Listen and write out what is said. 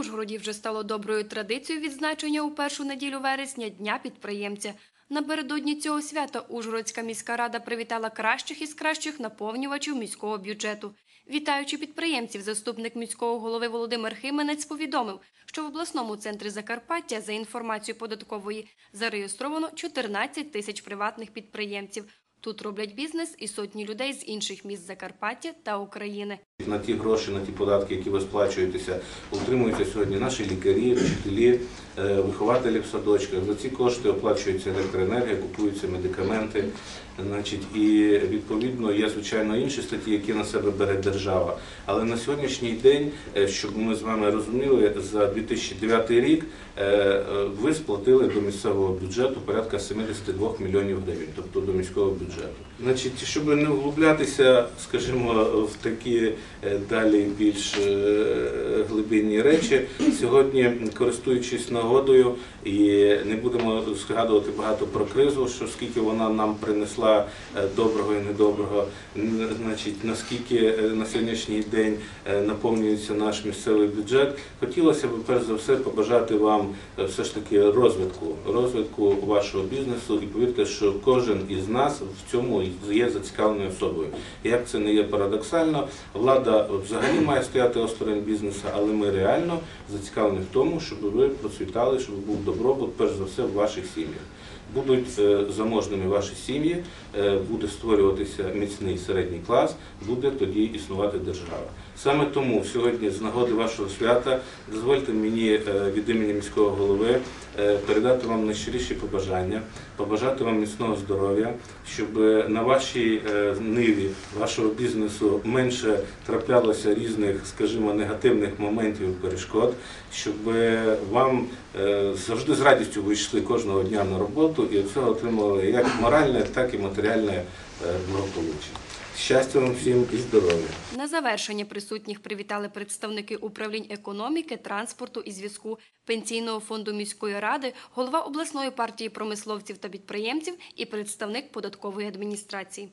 Ужгороді вже стало доброю традицією відзначення у першу неділю вересня Дня підприємця. Напередодні цього свята Ужгородська міська рада привітала кращих із кращих наповнювачів міського бюджету. Вітаючи підприємців, заступник міського голови Володимир Хименець повідомив, що в обласному центрі Закарпаття за інформацією податкової зареєстровано 14 тисяч приватних підприємців. Тут роблять бізнес і сотні людей з інших міст Закарпаття та України. На ті гроші, на ті податки, які ви сплачуєтеся, утримуються сьогодні наші лікарі, вчителі, е, вихователі в садочках. За ці кошти оплачується електроенергія, купуються медикаменти. Значить, і відповідно є звичайно інші статті, які на себе бере держава. Але на сьогоднішній день, е, щоб ми з вами розуміли, за 2009 рік е, ви сплатили до місцевого бюджету порядка 72 мільйонів гривень, тобто до міського бюджету. Значить, щоб не вглублятися, скажімо, в такі далі більш е, глибинні речі, сьогодні, користуючись нагодою, і не будемо згадувати багато про кризу, що скільки вона нам принесла е, доброго і недоброго, значить, наскільки е, на сьогоднішній день е, наповнюється наш місцевий бюджет, хотілося б перш за все побажати вам е, все ж таки розвитку, розвитку вашого бізнесу. І повірте, що кожен із нас в цьому є зацікавленою особою. Як це не є парадоксально, влада взагалі має стояти осторонь бізнесу, але ми реально зацікавлені в тому, щоб ви процвітали, щоб був добробут, перш за все, в ваших сім'ях. Будуть е, заможними ваші сім'ї, е, буде створюватися міцний середній клас, буде тоді існувати держава. Саме тому сьогодні, з нагоди вашого свята, дозвольте мені е, від імені міського голови передати вам найщиріші побажання, побажати вам міцного здоров'я, щоб на вашій ниві вашого бізнесу менше траплялося різних, скажімо, негативних моментів і перешкод, щоб вам е, завжди з радістю ви йшли кожного дня на роботу і від цього отримували як моральне, так і матеріальне е, благополуччя. Щастя вам всім і здоров'я! На завершення присутніх привітали представники управлінь економіки, транспорту і зв'язку пенсійного фонду міської ради, голова обласної партії промисловців та підприємців і представник податкової адміністрації.